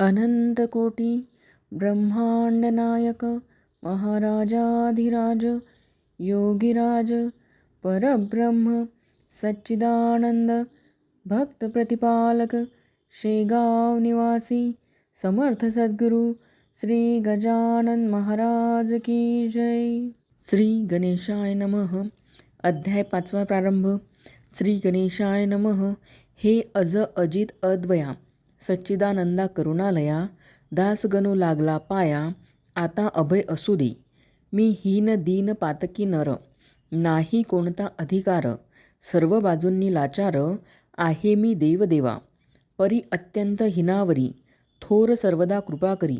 अनंतकोटी ब्रह्मांडनायक महाराजाधिराज योगीराज परब्रह्म सच्चिदानंद भक्तप्रतिपालक शेगाव निवासी समर्थ सद्गुरू श्री गजानन महाराज की जय। श्री गणेशाय नमः। अध्याय पाचवा प्रारंभ। श्री गणेशाय नमः। हे अज अजित अद्वया सच्चिदानंदा करुणालया दासगणू लागला पाया आता अभय असू दे. मी हीन दीन पातकी नर नाही कोणता अधिकार. सर्व बाजूंनी लाचार आहे मी देवदेवा. परी अत्यंत हिनावरी थोर सर्वदा कृपा करी.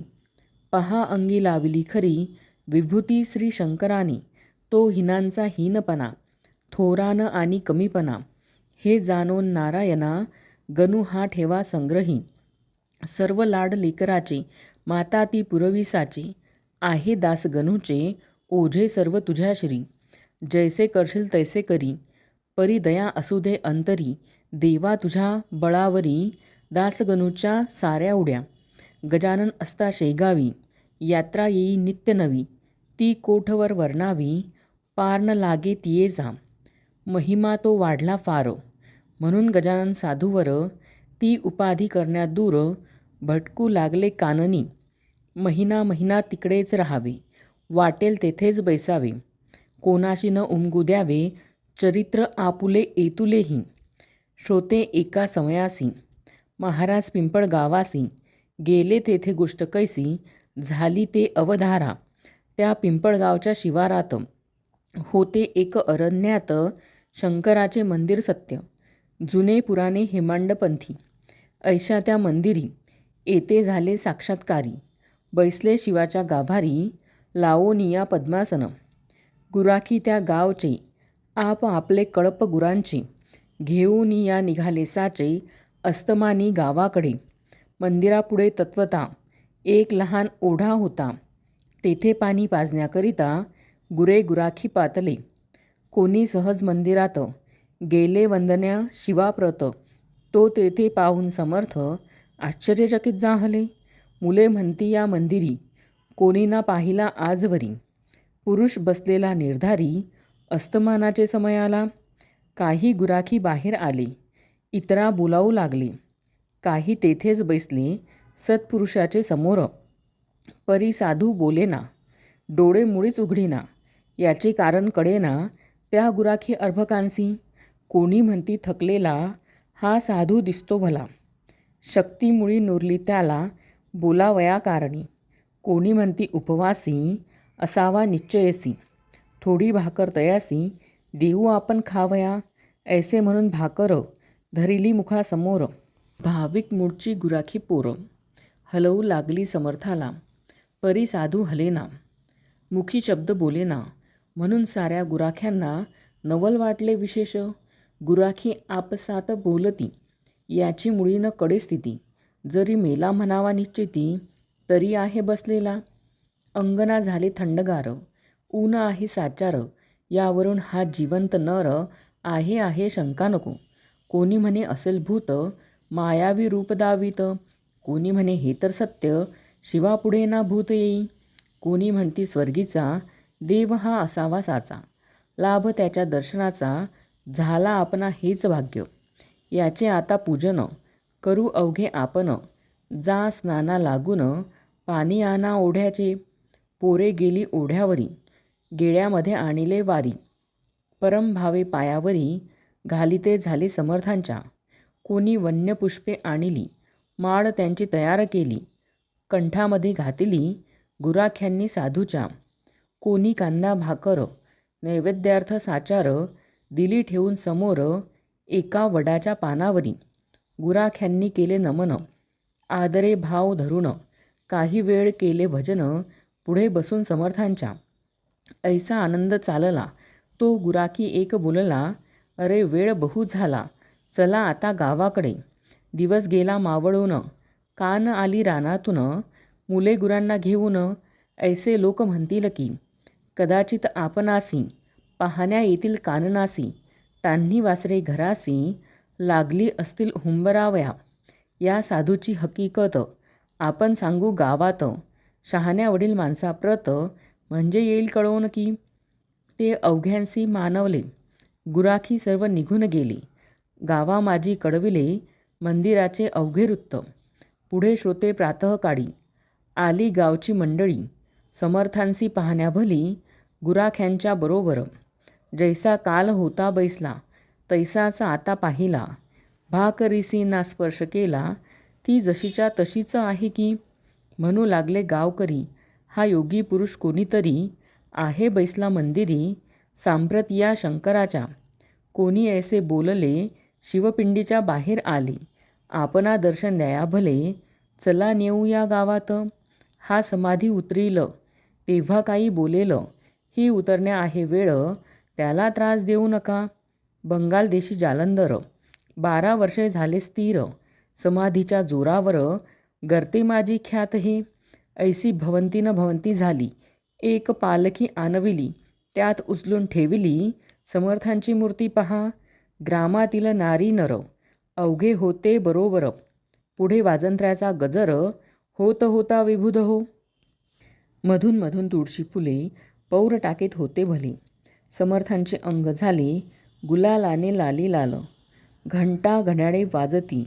पहा अंगी लावली खरी विभूती श्री शंकरानी. तो हिनांचा हीनपणा थोरान आणि कमीपणा. हे जाणून नारायणा गणू हा ठेवा संग्रही. सर्व लाड लेकराचे माता ती पुरविसाचे आहे दास गणूचे ओझे सर्व तुझ्या श्री जैसे करशील तैसे करी. परी दया असू दे अंतरी. देवा तुझ्या बळावरी. दासगणूच्या साऱ्या उड्या. गजानन असता शेगावी. यात्रा येई नित्य नवी. ती कोठवर वर्णावी? पार न लागे तिये जा महिमा तो वाढला फार. म्हणून गजानन साधूवर ती उपाधी करण्यात दूर भटकू लागले काननी. महिना महिना तिकडेच राहावे. वाटेल तेथेच बैसावे. कोणाशी न उमगू द्यावे. चरित्र आपुले एतुलेही श्रोते एका समयासी. महाराज पिंपळ गावासी. गेले तेथे गोष्ट कैसी. झाली ते अवधारा. त्या पिंपळगावच्या शिवारात होते एक अरण्यात शंकराचे मंदिर सत्य. जुने पुराणे हेमांडपंथी. ऐशा त्या मंदिरी. येते झाले साक्षात्कारी. बैसले शिवाच्या गाभारी लावोनिया पद्मासन गुराखी त्या गावचे आप आपले कळप गुरांचे. घेऊन या निघाले साचे अस्तमानी गावाकडे. मंदिरापुढे तत्वता एक लहान ओढा होता. तेथे पाणी पाजण्याकरिता गुरे गुराखी पातले. कोणी सहज मंदिरात गेले वंदन्या शिवाप्रत. तो तेथे पाहून समर्थ आश्चर्यचकित जाहले मुले म्हणती या मंदिरी कोणी ना पाहिला आजवरी. पुरुष बसलेला निर्धारी अस्तमानाचे समयाला काही गुराखी बाहेर आले. इतरा बोलावू लागले. काही तेथेच बैसले सत्पुरुषाचे समोर. परी साधू बोलेना डोळे मुळीच उघडीना. याचे कारण कळेना त्या गुराखी अर्भकांसी कोणी म्हणती थकलेला हा साधू दिसतो भला. शक्तीमुळी नुरली त्याला बोलावया कारणी. कोणी म्हणती उपवासी असावा निश्चयसी थोडी भाकर तयासी देऊ आपण खावया. ऐसे म्हणून भाकर धरिली मुखासमोर भाविक मूळची गुराखी पोर. हलवू लागली समर्थाला. परी साधू हलेना मुखी शब्द बोलेना म्हणून साऱ्या गुराख्यांना नवल वाटले विशेष. गुराखी आपसात बोलती. याची मुळी न कडे स्थिती जरी मेला म्हणावा निश्चिती तरी आहे बसलेला. अंगना झाले थंडगार. ऊन आहे साचार. यावरून हा जिवंत नर आहे आहे शंका नको. कोणी म्हणे असेल भूत मायावी रूप दावीत. कोणी म्हणे हे तर सत्य शिवापुढे ना भूत येई. कोणी म्हणती स्वर्गीचा देव हा असावा साचा. लाभ त्याच्या दर्शनाचा झाला आपणा हेच भाग्य. याचे आता पूजन. करू अवघे आपण जा स्नाना लागून. पाणी आणा ओढ्याचे. पोरे गेली ओढ्यावरी. गेड्यामध्ये आणिले वारी. परमभावे पायावरी. घालिते झाले समर्थांच्या. कोणी वन्यपुष्पे आणिली. माळ त्यांची तयार केली. कंठामध्ये घातली. गुराख्यांनी साधूच्या. कोणी कांदा भाकर. नैवेद्यार्थ साचार. दिली ठेवून समोर. एका वडाच्या पानावरी. गुराख्यांनी केले नमन. आदरे भाव धरून. काही वेळ केले भजन. पुढे बसून समर्थांच्या. ऐसा आनंद चालला. तो गुराखी एक बोलला अरे वेळ बहु झाला. चला आता गावाकडे. दिवस गेला मावळून. कान आली रानातून. मुले गुरांना घेऊन. ऐसे लोक म्हणतील की कदाचित आपणासी. पाहण्या येतील काननासी. तान्ही वासरे घरासी लागली असतील हुंबरावया. या साधूची हकीकत आपण सांगू गावात शहाण्या वडील माणसा प्रत म्हणजे येईल कळवून की? ते अवघ्यांसी मानवले. गुराखी सर्व निघून गेली. गावा माझी कडविले मंदिराचे अवघे वृत्त. पुढे श्रोते प्रातःकाळी. आली गावची मंडळी. समर्थांसी पाहण्याभली गुराख्यांच्या बरोबर. जैसा काल होता बैसला तैसाच आता पाहिला. भाकरीसींना स्पर्श केला ती जशीच्या तशीच आहे की? म्हणू लागले गावकरी हा योगी पुरुष कोणीतरी? आहे बैसला मंदिरी सांप्रत या शंकराच्या. कोणी ऐसे बोलले शिवपिंडीच्या बाहेर आले. आपणा दर्शन द्या भले चला नेऊ या गावात. हा समाधी उतरील. तेव्हा काही बोलेल. ही उतरण्या आहे वेळ. त्याला त्रास देऊ नका. बंगालदेशी जालंधर बारा वर्षे झाले स्थिर. समाधीच्या जोरावर गर्ते माझी ख्यात हे. ऐसी भवंती न भवंती झाली. एक पालखी आणविली. त्यात उचलून ठेविली. समर्थांची मूर्ती पहा. ग्रामातील नारी नर. अवघे होते बरोबर. पुढे वाजंत्र्याचा गजर. होत होता विभुध हो. मधून मधून तुळशी फुले पौर टाकीत होते भली. समर्थांचे अंग झाले गुलालाने लाली लाल. घंटा घड्याळे वाजती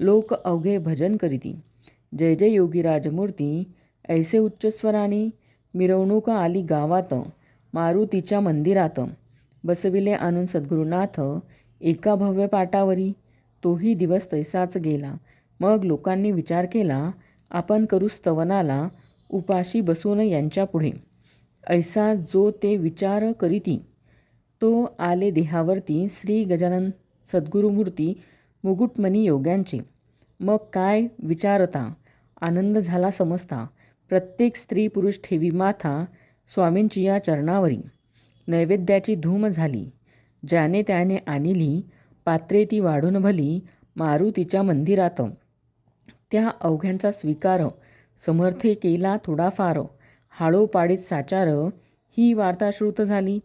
लोक अवघे भजन करीती. जय जय योगी राजमूर्ती ऐसे उच्च स्वराने मिरवणूक आली गावात मारुतीच्या मंदिरात. बसविले आणून सद्गुरुनाथ एका भव्य पाटावरी. तोही दिवस तैसाच गेला. मग लोकांनी विचार केला आपण करू स्तवनाला उपाशी बसून यांच्यापुढे ऐसा जो ते विचार करीती. तो आले देहावरती श्री गजानन सद्गुरुमूर्ती मुकुटमणी योग्यांचे. मग काय विचारता? आनंद झाला समजता. प्रत्येक स्त्री पुरुष ठेवी माथा स्वामींची या चरणावरी. नैवेद्याची धूम झाली. ज्याने त्याने आणली पात्रे ती वाढून भली मारुतीच्या मंदिरात. त्या अवघ्यांचा स्वीकार. समर्थे केला थोडाफार. हाळोपाडीत साचार. ही वार्ता श्रुत झाली.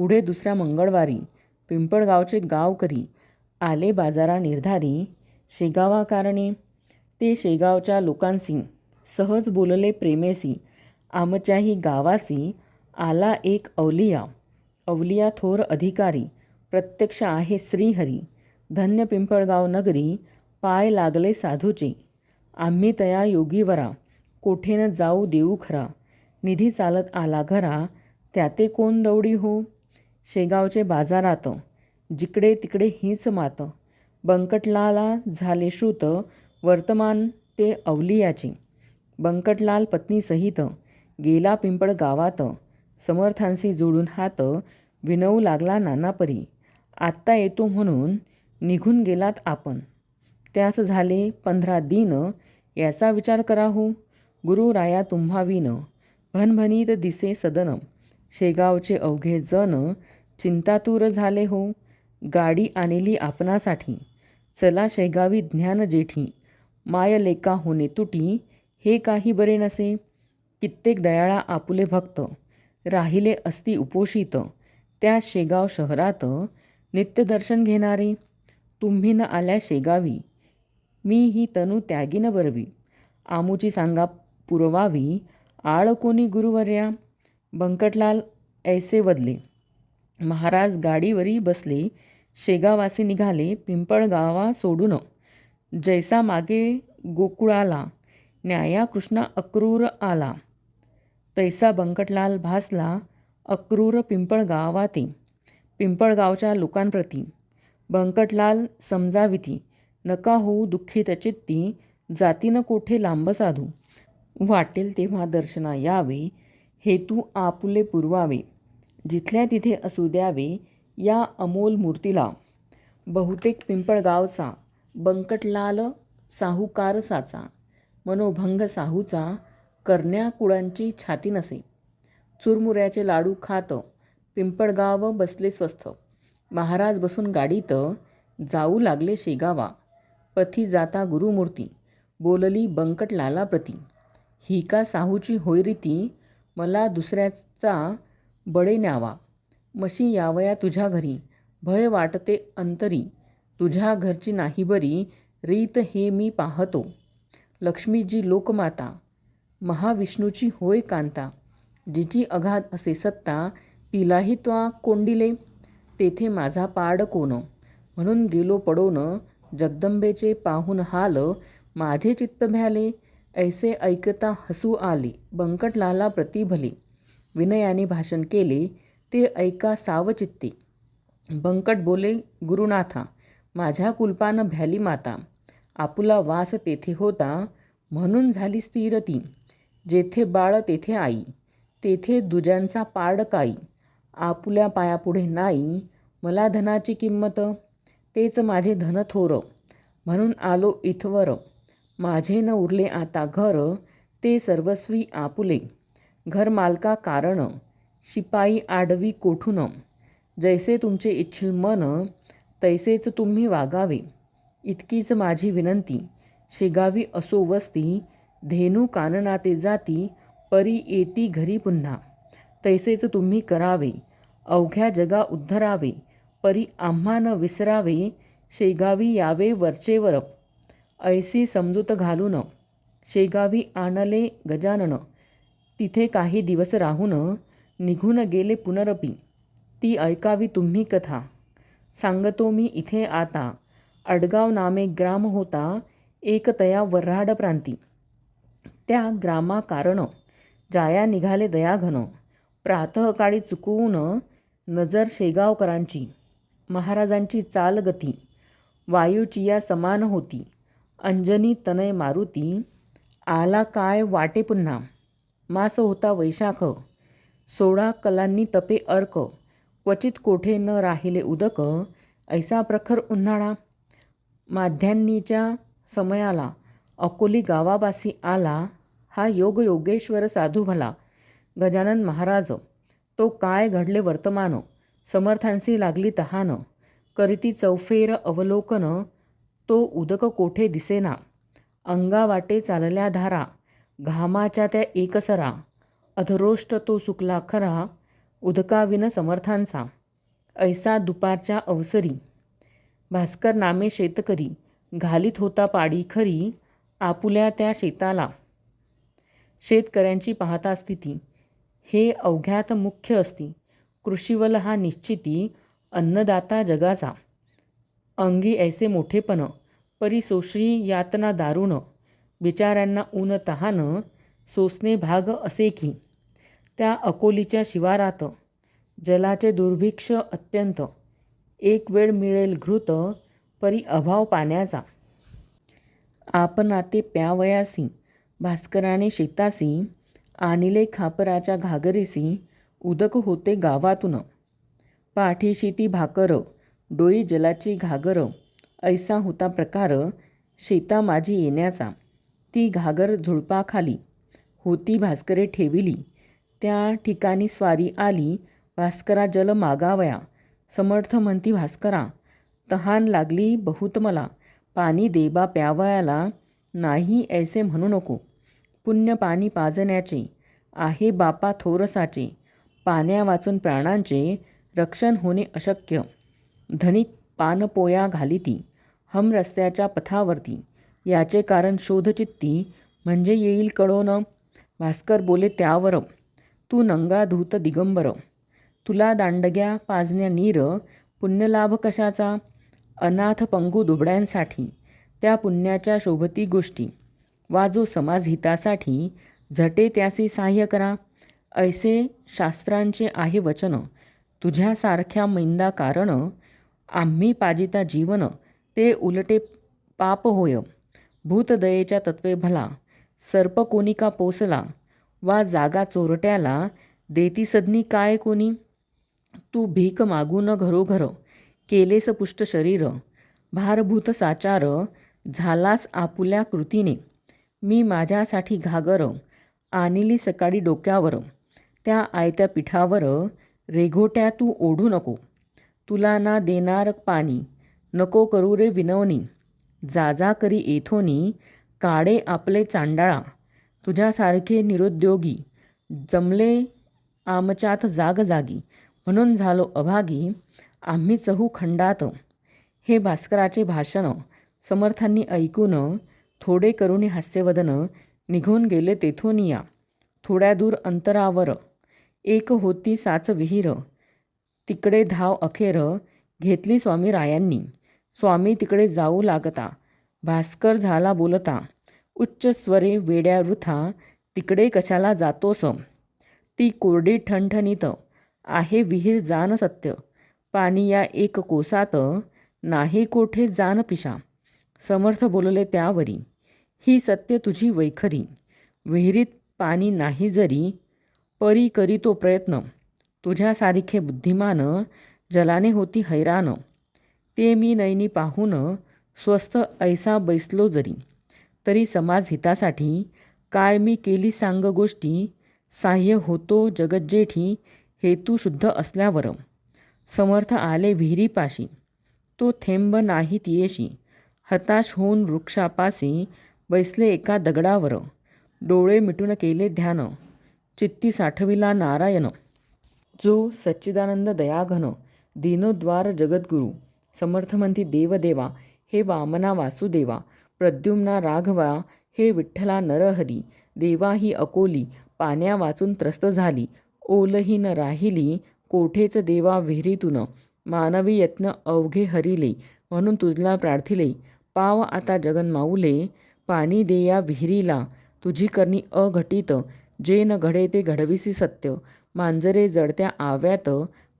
पुढे दुसऱ्या मंगळवारी पिंपळगावचे गावकरी आले बाजारा निर्धारी शेगावा कारणे ते शेगावच्या लोकांसी सहज बोलले प्रेमेसी आमच्याही गावासी आला एक अवलिया. अवलिया थोर अधिकारी प्रत्यक्ष आहे श्रीहरी. धन्य पिंपळगाव नगरी पाय लागले साधूचे. आम्ही तया योगीवरा कोठेनं जाऊ देऊ खरा. निधी चालत आला घरा. त्याते कोण दौडी हो? शेगावचे बाजारात जिकडे तिकडे हीच मात. बंकटलाला झाले श्रुत वर्तमान ते अवलियाचे बंकटलाल पत्नीसहित गेला पिंपळ गावात. समर्थांशी जोडून हात विनवू लागला नानापरी. आत्ता येतो म्हणून निघून गेलात आपण. त्यास झाले पंधरा दिन याचा विचार करा हो गुरुराया तुम्हा विन भनभनीत दिसे सदन शेगावचे अवघे जण चिंतातूर झाले हो. गाडी आणली आपणासाठी. चला शेगावी ज्ञान जेठी माय लेका होणे तुटी. हे काही बरे नसे. कित्येक दयाळा आपुले भक्त. राहिले असती उपोषित. त्या शेगाव शहरात नित्यदर्शन घेणारे. तुम्ही न आल्या शेगावी. मी ही तनु न बरवी. आमुची सांगा पुरवावी. आळ कोणी गुरुवर्या. बंकटलाल ऐसे वदले महाराज गाडीवरी बसले शेगावासी निघाले पिंपळगावा सोडून. जैसा मागे गोकुळाला न्याया कृष्णा अक्रूर आला. तैसा बंकटलाल भासला अक्रूर पिंपळगावाते. पिंपळगावच्या लोकांप्रती बंकटलाल समजाविती. नका होऊ दुःखित चित्ती जातीनं कोठे लांब साधू. वाटेल तेव्हा दर्शना यावे हेतू आपुले पुरवावे. जिथल्या तिथे असू द्यावे या अमोल मूर्तीला. बहुतेक पिंपळगावचा बंकटलाल साहूकारसाचा मनोभंग साहूचा करण्या कुळांची छाती नसे. चुरमुऱ्याचे लाडू खात पिंपळगाव बसले स्वस्थ. महाराज बसून गाडीत जाऊ लागले शेगावा. पथी जाता गुरुमूर्ती बोलली बंकटलाला प्रती ही का साहूची होयरीती मला दुसऱ्याचा बडे न्यावा. मशी यावया तुझ्या घरी. भय वाटते अंतरी. तुझ्या घरची नाही बरी. रीत हे मी पाहतो. लक्ष्मीजी लोकमाता. महाविष्णूची होय कांता. जिची अगाध असे सत्ता तिलाही त्वा कोंडिले. तेथे माझा पाड कोण? म्हणून गेलो पडोन. जगदंबेचे पाहून हाल. माझे चित्त भ्याले. ऐसे ऐकता हसू आले. बंकटलाला प्रतिभले. विनयाने भाषण केले ते ऐका सावचित्ते. बंकट बोले गुरुनाथा माझ्या कुलपानं भ्याली माता. आपुला वास तेथे होता म्हणून झाली स्थिर ती. जेथे बाळ तेथे आई. तेथे दुजांचा पाड काई. आपुल्या पायापुढे नाही मला धनाची किंमत. तेच माझे धन थोर. म्हणून आलो इथवर. माझे न उरले आता घर ते सर्वस्वी आपुले. घर मालका कारण शिपाई आडवी कोठून? जैसे तुमचे इच्छिल मन तैसेच तुम्ही वागावे. इतकीच माझी विनंती शेगावी असो वस्ती धेनू काननाते जाती परी येती घरी पुन्हा. तैसेच तुम्ही करावे अवघ्या जगा उद्धरावे परी आम्हा न विसरावे शेगावी यावे वरचेवर. ऐसी समजूत घालून शेगावी आणले गजानन. तिथे काही दिवस राहून निघून गेले पुनरपी. ती ऐकावी तुम्ही कथा. सांगतो मी इथे आता. अडगाव नामे ग्राम होता एकतया वऱ्हाड प्रांती. त्या ग्रामा कारण जाया निघाले दयाघन. प्रातःकाळी चुकवून नजर शेगावकरांची. महाराजांची चालगती. वायूची या समान होती. अंजनी तनय मारुती आला काय वाटे पुन्हा? मास होता वैशाख. सोळा कलांनी तपे अर्क. क्वचित कोठे न राहिले उदक. ऐसा प्रखर उन्हाळा. माध्यान्नीच्या समयाला अकोली गावाबासी आला. हा योग योगेश्वर साधू भला. गजानन महाराज तो काय घडले वर्तमान? समर्थांसी लागली तहान. करीती चौफेर अवलोकन. तो उदक कोठे दिसेना. अंगावाटे चालल्या धारा घामाच्या त्या एकसरा. अधरोष्ट तो सुकला खरा उदकाविन समर्थांचा. ऐसा दुपारच्या अवसरी. भास्कर नामे शेतकरी घालीत होता पाडी खरी आपुल्या त्या शेताला. शेतकऱ्यांची पाहता स्थिती. हे अवघ्यात मुख्य असती. कृषीवल हा निश्चिती अन्नदाता जगाचा. अंगी ऐसे मोठेपण. परी सोशी यातना दारुण. बिचाऱ्यांना ऊन तहानं सोसणे भाग असे की. त्या अकोलीच्या शिवारात जलाचे दुर्भिक्ष अत्यंत. एक वेळ मिळेल घृत परी अभाव पाण्याचा. आपणाते प्यावयासी भास्कराने शेतासी आणिले खापराच्या घागरीसी उदक होते गावातून. पाठीशी ती भाकर डोई जलाची घागर. ऐसा होता प्रकार शेता माझी येण्याचा. ती घागर झुडपाखाली होती भास्करे ठेविली. त्या ठिकाणी स्वारी आली भास्करा जल मागावया. समर्थ म्हणती भास्करा तहान लागली बहुत मला. पाणी देबा प्यावयाला नाही ऐसे म्हणू नको. पुण्य पाणी पाजण्याचे आहे बापा थोरसाचे. पाण्या वाचून प्राणांचे रक्षण होणे अशक्य. धनिक पानपोया घालिती हम रस्त्याच्या पथावरती. याचे कारण शोधचित्ती म्हणजे येईल कळोन. भास्कर बोले त्यावर. तू नंगा धूत दिगंबर. तुला दांडग्या पाजण्या नीर. पुण्यलाभ कशाचा? अनाथ पंगू दुबड्यांसाठी. त्या पुण्याच्या शोभती गोष्टी. वा जो समाजहितासाठी. झटे त्यासी सहाय्य करा. ऐसे शास्त्रांचे आहे वचन. तुझ्यासारख्या मैंदा कारण. आम्ही पाजिता जीवन. ते उलटे पाप होय. भूतदयेच्या तत्वे भला. सर्प कोणी का पोसला? वा जागा चोरट्याला देती सदनी काय कोणी? तू भीक मागून घरोघर. केलेस पुष्ट शरीर. भारभूत साचार. झालास आपुल्या कृतीने. मी माझ्यासाठी घागर. आणली सकाळी डोक्यावर. त्या आयत्या पिठावर. रेघोट्या तू ओढू नको. तुला ना देणार पाणी. नको करू रे विनवणी जाजा करी येथोनी काडे आपले चांडाळा. तुझ्यासारखे निरुद्योगी. जमले आमच्यात जागजागी म्हणून झालो अभागी. आम्ही चहू खंडात. हे भास्कराचे भाषण. समर्थांनी ऐकून थोडे करुणी हास्यवदन निघून गेले तेथून या थोड्या दूर अंतरावर. एक होती साच विहीर. तिकडे धाव अखेर घेतली स्वामी रायांनी. स्वामी तिकडे जाऊ लागता. भास्कर झाला बोलता उच्च स्वरे वेड्या वृथा तिकडे कशाला जातोस? ती कोरडी ठणठणीत आहे विहीर जान सत्य पाणी या एक कोसात नाही कोठे जान पिशा. समर्थ बोलले त्यावरी ही सत्य तुझी वैखरी विहिरीत पाणी नाही जरी परी करी तो प्रयत्न. तुझ्यासारखे बुद्धिमान जलाने होती हैराण ते मी नैनी पाहून स्वस्थ ऐसा बैसलो जरी. तरी समाज हितासाठी काय मी केली सांग गोष्टी? साह्य होतो जगज्जेठी हेतू शुद्ध असल्यावर. समर्थ आले विहिरीपाशी तो थेंब नाही तियेशी. हताश होऊन वृक्षापासी बैसले एका दगडावर. डोळे मिटून केले ध्यान. चित्ती साठविला नारायण. जो सच्चिदानंद दयाघन दीनद्वार जगद्गुरू. समर्थ म्हणती देवदेवा हे वामना वासुदेवा प्रद्युम्ना राघवा हे विठ्ठला नरहरी देवा ही अकोली पाण्या वाचून त्रस्त झाली ओलही न राहिली कोठेच देवा विहिरीतून मानवी यत्न अवघे हरिले म्हणून तुझला प्रार्थिले पाव आता जगन माऊले पाणी दे या विहिरीला तुझी करणी अघटित जे न घडे ते घडविसी सत्य मांजरे जडत्या आव्यात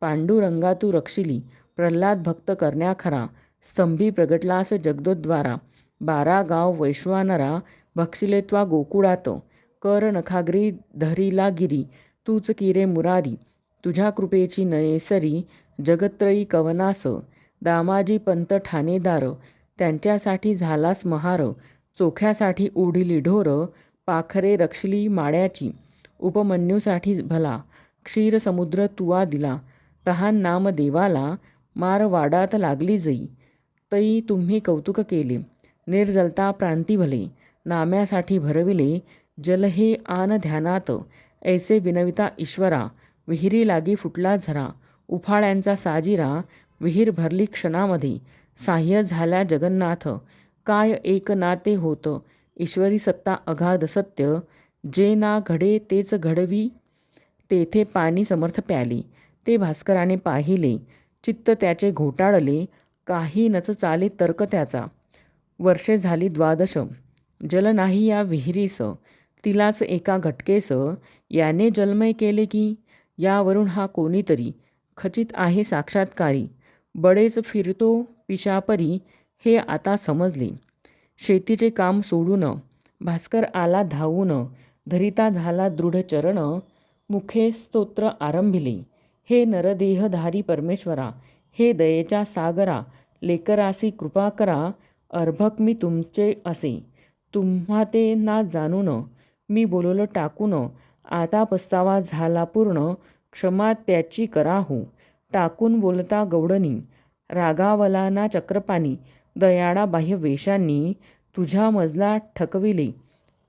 पांडुरंगा तू रक्षिली प्रल्हाद भक्त करण्या खरा स्तंभी प्रगटलास जगदोद्वारा बारा गाव वैश्वानरा भक्षिले त्वा गोकुळात कर नखाग्री धरीला गिरी तूच किरे मुरारी तुझ्या कृपेची नयेसरी जगत्रयी कवनास दामाजी पंत ठाणेदार त्यांच्यासाठी झालास महार चोख्यासाठी उडिली ढोर पाखरे रक्षली माड्याची उपमन्यूसाठी भला क्षीरसमुद्र तुवा दिला तहान नाम देवाला मार वाडात लागली जई. तई तुम्ही कौतुक केले. निर्जलता प्रांती भले. नाम्यासाठी भरविले. जल हे आन ध्यानात. ऐसे विनविता ईश्वरा. विहिरी लागी फुटला झरा. उफाळ्यांचा साजिरा. विहीर भरली क्षणामध्ये. साह्य झाल्या जगन्नाथ. काय एक नाते होतं. ईश्वरी सत्ता अगाध सत्य. जे ना घडे तेच घडवी. तेथे पाणी समर्थ प्याले. ते भास्कराने पाहिले. चित्त त्याचे घोटाळले काही नच चाले तर्क त्याचा. वर्षे झाली द्वादश. जल नाही या विहिरीस. तिलाच एका घटकेस. याने जलमय केले की? यावरून हा कोणीतरी. खचित आहे साक्षात्कारी. बडेच फिरतो पिशापरी हे आता समजले. शेतीचे काम सोडून. भास्कर आला धावून. धरिता झाला दृढ चरण मुखे स्तोत्र आरंभिले. हे नरदेहधारी परमेश्वरा हे दयेच्या सागरा लेकरासी कृपा करा अर्भक मी तुमचे असे. तुम्हा ते ना जाणून मी बोलवलं टाकून आता पस्तावा झाला पूर्ण क्षमा त्याची कराहू हो. टाकून बोलता गौडनी रागावला ना चक्रपाणी दयाळा बाह्य वेशांनी तुझ्या मजला ठकविले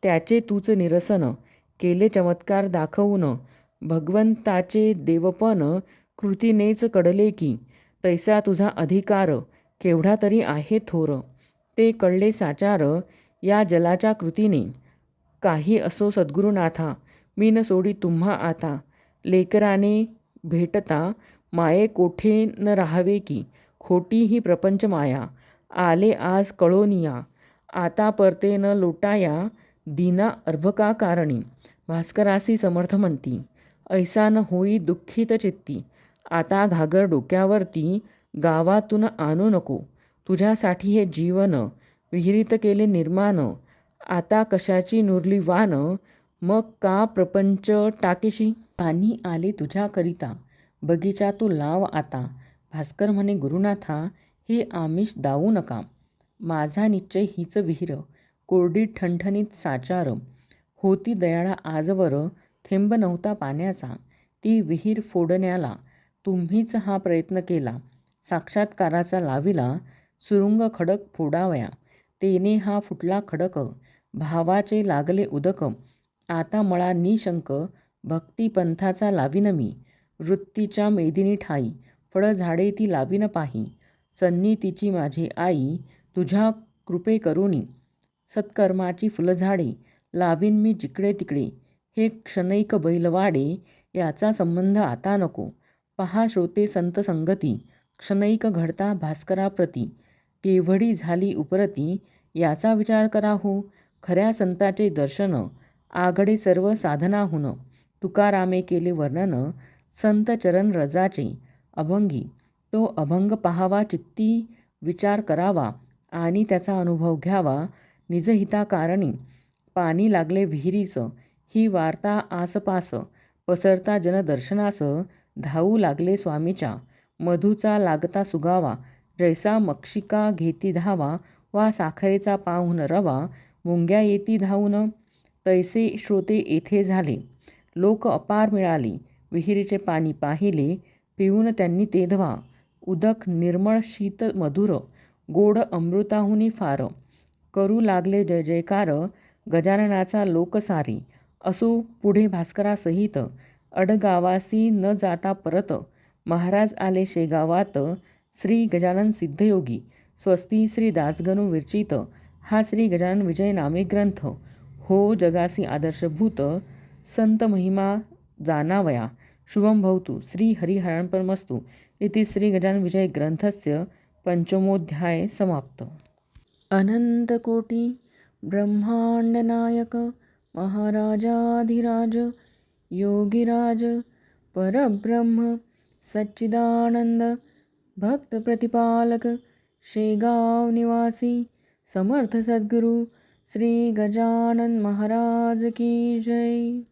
त्याचे तूच निरसन केले चमत्कार दाखवून भगवंताचे देवपण कृतीनेच कळले की तैसा तुझा अधिकार केवढा तरी आहे थोर. ते कळले साचार या जलाच्या कृतीने. काही असो सद्गुरुनाथा मी न सोडी तुम्हा आता. लेकराने भेटता माये कोठे न राहावे की खोटी ही प्रपंच माया. आले आज कळोनिया आता परते न लोटाया दीना अर्भका कारणी? भास्करासी समर्थ म्हणती. ऐसा न होई दुःखित चित्ती. आता घागर डोक्यावरती गावातून आणू नको. तुझ्यासाठी हे जीवन विहिरीत केले निर्माण. आता कशाची नुरली वान? मग का प्रपंच टाकेशी? पाणी आले तुझ्याकरिता. बगीचा तू लाव आता. भास्कर म्हणे गुरुनाथा हे आमिष दावू नका. माझा निश्चय हीच विहीर. कोरडी ठणठणीत साचार. होती दयाळा आजवर. थेंब नव्हता पाण्याचा. ती विहीर फोडण्याला तुम्हीच हा प्रयत्न केला. साक्षात्काराचा लाविला सुरुंग खडक फोडावया. तेने हा फुटला खडक. भावाचे लागले उदक. आता मळा निशंक भक्तिपंथाचा लावीन मी. वृत्तीच्या मेदिनी ठाई फळझाडे ती लावीन पाही. सन्नी तिची माझी आई तुझ्या कृपे करुणी सत्कर्माची फुलझाडे लावीन मी जिकडे तिकडे. हे क्षणैक बैलवाडे याचा संबंध आता नको. पहा श्रोते संत संगती क्षणैक घडता भास्कराप्रती. केवढी झाली उपरती याचा विचार करा हो. खऱ्या संताचे दर्शन आगडे सर्व साधनाहून तुकारामे केले वर्णन संत चरण रजाचे. अभंगी तो अभंग पाहावा चित्ती विचार करावा आणि त्याचा अनुभव घ्यावा. निजहिताकारणी पाणी लागले विहिरीचं ही वार्ता आसपास पसरता जनदर्शनास धावू लागले स्वामीच्या. मधूचा लागता सुगावा जैसा मक्षिका घेती धावा वा साखरेचा पाहून रवा मुंग्या येती धावून तैसे श्रोते येथे झाले. लोक अपार मिळाली विहिरीचे पाणी पाहिले पिऊन त्यांनी तेधवा उदक निर्मळ शीत मधुर गोड अमृताहुनी फार. करू लागले जय जयकार गजाननाचा लोकसारी. असो पुढे भास्करासहित अडगावासी न जाता परत महाराज आले शेगावात श्री गजानन सिद्धयोगी स्वस्ती श्री दासगणू विरचित हा श्री गजानन विजय नामे ग्रंथ हो जगासी आदर्शभूत संत महिमा जानावया शुभं भवतु श्री हरिहरार्पणमस्तु इति श्री गजानन विजय ग्रंथस्य पंचमोध्याय समाप्त. अनंतकोटी ब्रह्मांडनायक महाराजाधिराज योगिराज परब्रह्म सच्चिदानंद भक्तप्रतिपालक शेगाव निवासी समर्थ सद्गुरू श्री गजानन महाराज की जय।